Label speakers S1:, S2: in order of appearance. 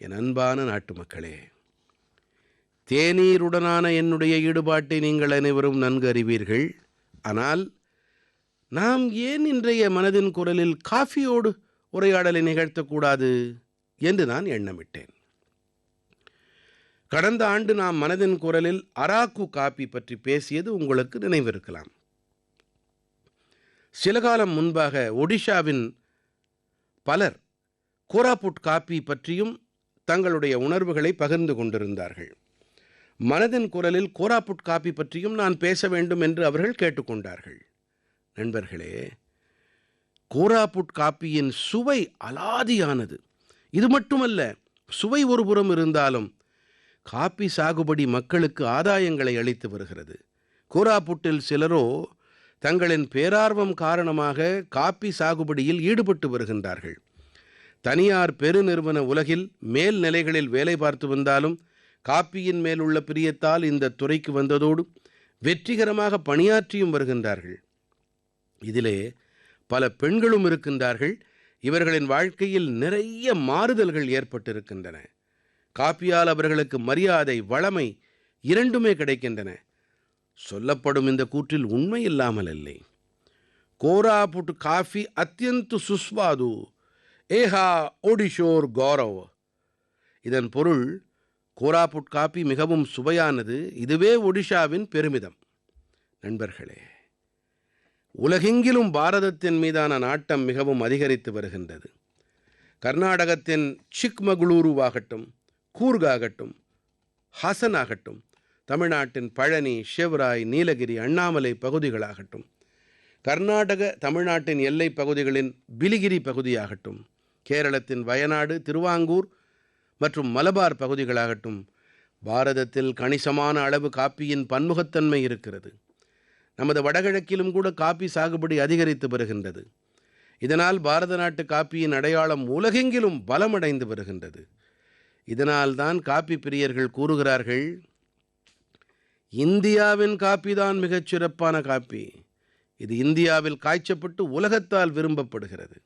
S1: என் அன்பான நாட்டு மக்களே தேநீருடனான என்னுடைய ஈடுபாட்டை நீங்கள் அனைவரும் நன்கு அறிவீர்கள். ஆனால் நாம் ஏன் இன்றைய மனதின் குரலில் காஃபியோடு உரையாடலை நிகழ்த்தக்கூடாது என்று நான் எண்ணமிட்டேன். கடந்த ஆண்டு நாம் மனதின் குரலில் அராக்கு காப்பி பற்றி பேசியது உங்களுக்கு நினைவிருக்கலாம். சில காலம் முன்பாக ஒடிஷாவின் பலர் கோராபுட் காப்பி பற்றியும் தங்களுடைய உணர்வுகளை பகிர்ந்து கொண்டிருந்தார்கள். மனதின் குரலில் கோராப்புட் காப்பி பற்றியும் நான் பேச வேண்டும் என்று அவர்கள் கேட்டுக்கொண்டார்கள். நண்பர்களே கோராப்புட் காப்பியின் சுவை அலாதியானது. இது மட்டுமல்ல சுவை ஒருபுறம் இருந்தாலும் காப்பி சாகுபடி மக்களுக்கு ஆதாயங்களை அளித்து வருகிறது. கோராப்புட்டில் சிலரோ தங்களின் பேரார்வம் காரணமாக காப்பி சாகுபடியில் ஈடுபட்டு வருகின்றார்கள். தனியார் பெருநிறுவன உலகில் மேல் நிலைகளில் வேலை பார்த்து வந்தாலும் காப்பியின் மேல் உள்ள பிரியத்தால் இந்த துறைக்கு வந்ததோடு வெற்றிகரமாக பணியாற்றியும் வருகின்றார்கள். இதிலே பல பெண்களும் இருக்கின்றார்கள். இவர்களின் வாழ்க்கையில் நிறைய மாறுதல்கள் ஏற்பட்டிருக்கின்றன. காப்பியால் அவர்களுக்கு மரியாதை வளமை இரண்டுமே கிடைக்கின்றன. சொல்லப்படும் இந்த கூற்றில் உண்மை இல்லாமல் இல்லை. கோராபுட் காஃபி அத்தியந்த சுஸ்வாது. ஏஹா ஒடிஷோர் கௌரவ். இதன் பொருள் கோராபுட் காப்பி மிகவும் சுவையானது இதுவே ஒடிஷாவின் பெருமிதம். நண்பர்களே உலகெங்கிலும் பாரதத்தின் மீதான நாட்டம் மிகவும் அதிகரித்து வருகின்றது. கர்நாடகத்தின் சிக்மகளூருவாகட்டும் கூர்காகட்டும் ஹசன் ஆகட்டும் தமிழ்நாட்டின் பழனி ஷெவ்ராய் நீலகிரி அண்ணாமலை பகுதிகளாகட்டும் கர்நாடக தமிழ்நாட்டின் எல்லைப் பகுதிகளின் பிலிகிரி பகுதியாகட்டும் கேரளத்தின் வயநாடு திருவாங்கூர் மற்றும் மலபார் பகுதிகளாகட்டும் பாரதத்தில் கணிசமான அளவு காப்பியின் பன்முகத்தன்மை இருக்கிறது. நமது வடகிழக்கிலும் கூட காப்பி சாகுபடி அதிகரித்து வருகின்றது. இதனால் பாரத நாட்டு காப்பியின் அடையாளம் உலகெங்கிலும் பலமடைந்து வருகின்றது. இதனால்தான் காப்பி பிரியர்கள் கூறுகிறார்கள் இந்தியாவின் காப்பி தான் மிகச் சிறப்பான காப்பி. இது இந்தியாவில் காய்ச்சப்பட்டு உலகத்தால் விரும்பப்படுகிறது.